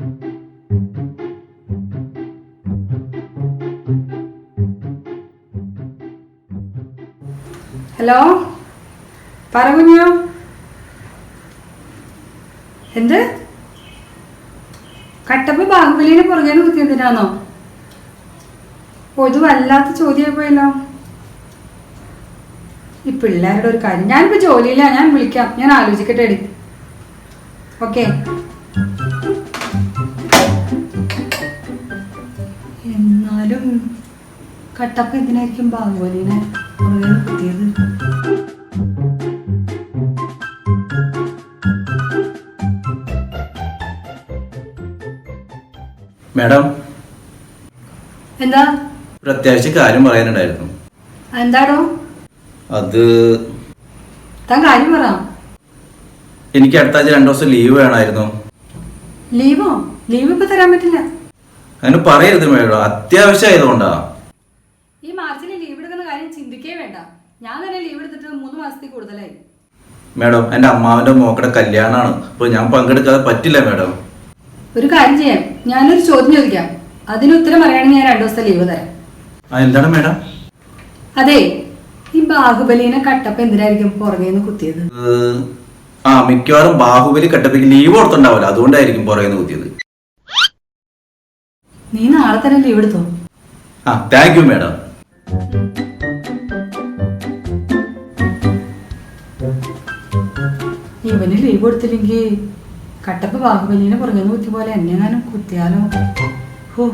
Hello? പറ കുഞ്ഞോ എന്ത്? കട്ടപ്പ ബാഹുബലിനെ പുറകെ കുത്തിയതിനാണോ ഓ ഇത് വല്ലാത്ത ചോദ്യമായി പോയല്ലോ. ഈ പിള്ളേരുടെ ഒരു കാര്യം. ഞാനിപ്പോ ജോലിയില്ല ഞാൻ വിളിക്കാം. ഞാൻ ആലോചിക്കട്ടെ എടി. ഓക്കെ കട്ടപ്പ ഇതിനായിരിക്കും ബാഹുബലിനെ കിട്ടിയത്. കുത്തിയത് മാഡം എന്താ? ഒരു അത്യാവശ്യ കാര്യം പറയാനുണ്ടായിരുന്നു. എന്താടോ? അത് താൻ കാര്യം പറ. എനിക്ക് അടുത്ത ആഴ്ച രണ്ടു ദിവസം ലീവ് വേണമായിരുന്നു. ലീവോ? ലീവ് ഇപ്പൊ തരാൻ പറ്റില്ല. അങ്ങനെ പറയരുത് മേഡം അത്യാവശ്യം ആയതുകൊണ്ടാ ഈ മാർച്ചിന് ലീവ് എടുക്കുന്ന കാര്യം ചിന്തിക്കേ വേണ്ട. ഞാൻ തന്നെ ലീവ് എടുത്തിട്ട് മൂന്ന് മാസത്തിൽ കൂടുതലായി. മേഡം എന്റെ അമ്മാവന്റെ മോക്കടെ കല്യാണമാണ് അപ്പോൾ ഞാൻ പങ്കെടുക്കാതെ പറ്റില്ല മേഡം. ഒരു കാര്യം ചെയ്യാം. ഞാനൊരു ചോദ്യം ചോദിക്കാം. അതിന് ഉത്തരം പറയുകയാണെങ്കിൽ ഞാൻ രണ്ടു ദിവസം ലീവ് തരാം. ആ എന്താണ് മേഡം? അതെ ഈ ബാഹുബലിനെ കട്ടപ്പ എന്തിനായിരിക്കും പുറകേന്ന് കുത്തിയത്? ആ മിക്കവാറും ബാഹുബലി കട്ടപ്പയ്ക്ക് ലീവ് കൊടുത്തുണ്ടാവില്ല അതുകൊണ്ടായിരിക്കും പുറകെ കുത്തിയത്. നീ നാളെ തന്നെ ലീവ് എടുത്തോ? ആ താങ്ക് യു മാഡം ഇവന് ലീവ് കൊടുത്തില്ലെങ്കിൽ കട്ടപ്പ ബാഹുബലിനെ പുറകെ കുത്തിയ പോലെ എന്നെ ഞാനും കുത്തിയാലോ? ഹോ.